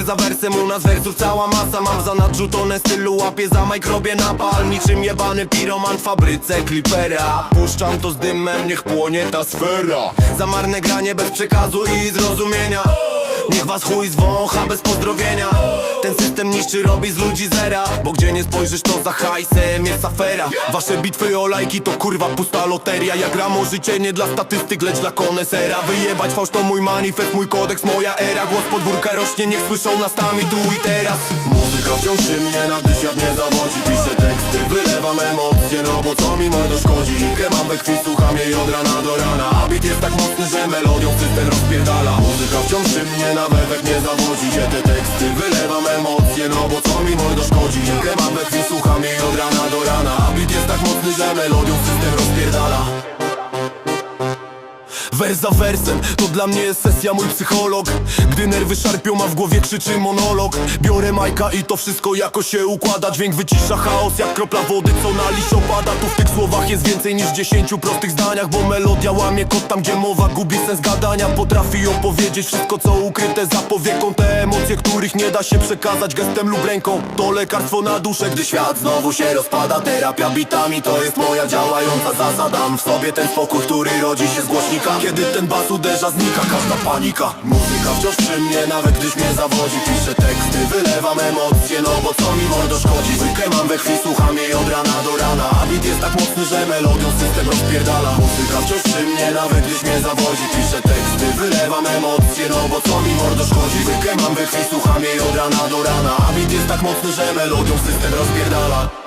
za wersem u nas wersów cała masa. Mam za nadrzucone stylu, łapię za mikrobie napal. Niczym jebany piroman w fabryce klipera Puszczam to z dymem, niech płonie ta sfera. Za marne granie bez przekazu i zrozumienia. Niech was chuj zwącha bez pozdrowienia. Ten system niszczy, robi z ludzi zera? Bo gdzie nie spojrzysz to za hajsem jest afera. Wasze bitwy o lajki to kurwa pusta loteria. Ja gram o życie nie dla statystyk, lecz dla konesera. Wyjebać fałsz to mój manifest, mój kodeks, moja era. Głos podwórka rośnie, niech słyszą nas tam i tu i teraz. Muzyka wciąż przy mnie, na gdy świat nie zawodzi. Piszę teksty, wylewam emocje, no bo co mi mordo szkodzi? Linkę mam słucham jej od rana do rana tak mocny, że melodią system rozpierdala. Muzyka wciąż mnie, na wewek nie zawodzi Się. Te teksty, wylewam emocje, no bo co mi mordo szkodzi? Linkę mam we krwi, słucham jej od rana do rana. A beat jest tak mocny, że melodią system rozpierdala. Wers za wersem, to dla mnie jest sesja mój psycholog. Gdy nerwy szarpią, ma w głowie krzyczy monolog. Biorę majka i to wszystko jakoś się układa. Dźwięk wycisza chaos jak kropla wody, co na liść opada. Tu w tych słowach jest więcej niż dziesięciu prostych zdaniach Bo melodia łamie kod tam, gdzie mowa gubi sens gadania. Potrafi opowiedzieć wszystko, co ukryte za powieką. Te emocje, których nie da się przekazać gestem lub ręką To lekarstwo na duszę, gdy świat znowu się rozpada Terapia bitami to jest moja działająca zasada. Mam w sobie ten spokój, który rodzi się z głośnika. Kiedy ten bas uderza, znika każda panika. Muzyka wciąż przy mnie, nawet gdyś mnie zawodzi. Piszę teksty, wylewam emocje, no bo co mi mordo szkodzi tak mocny, że melodią system rozpierdala. Muzyka wciąż przy mnie, nawet gdyś mnie zawodzi. Piszę teksty, wylewam emocje, no bo co mi mordo szkodzi? Zwykle mam we krwi, słucham jej od rana do rana. A beat jest tak mocny, że melodią system rozpierdala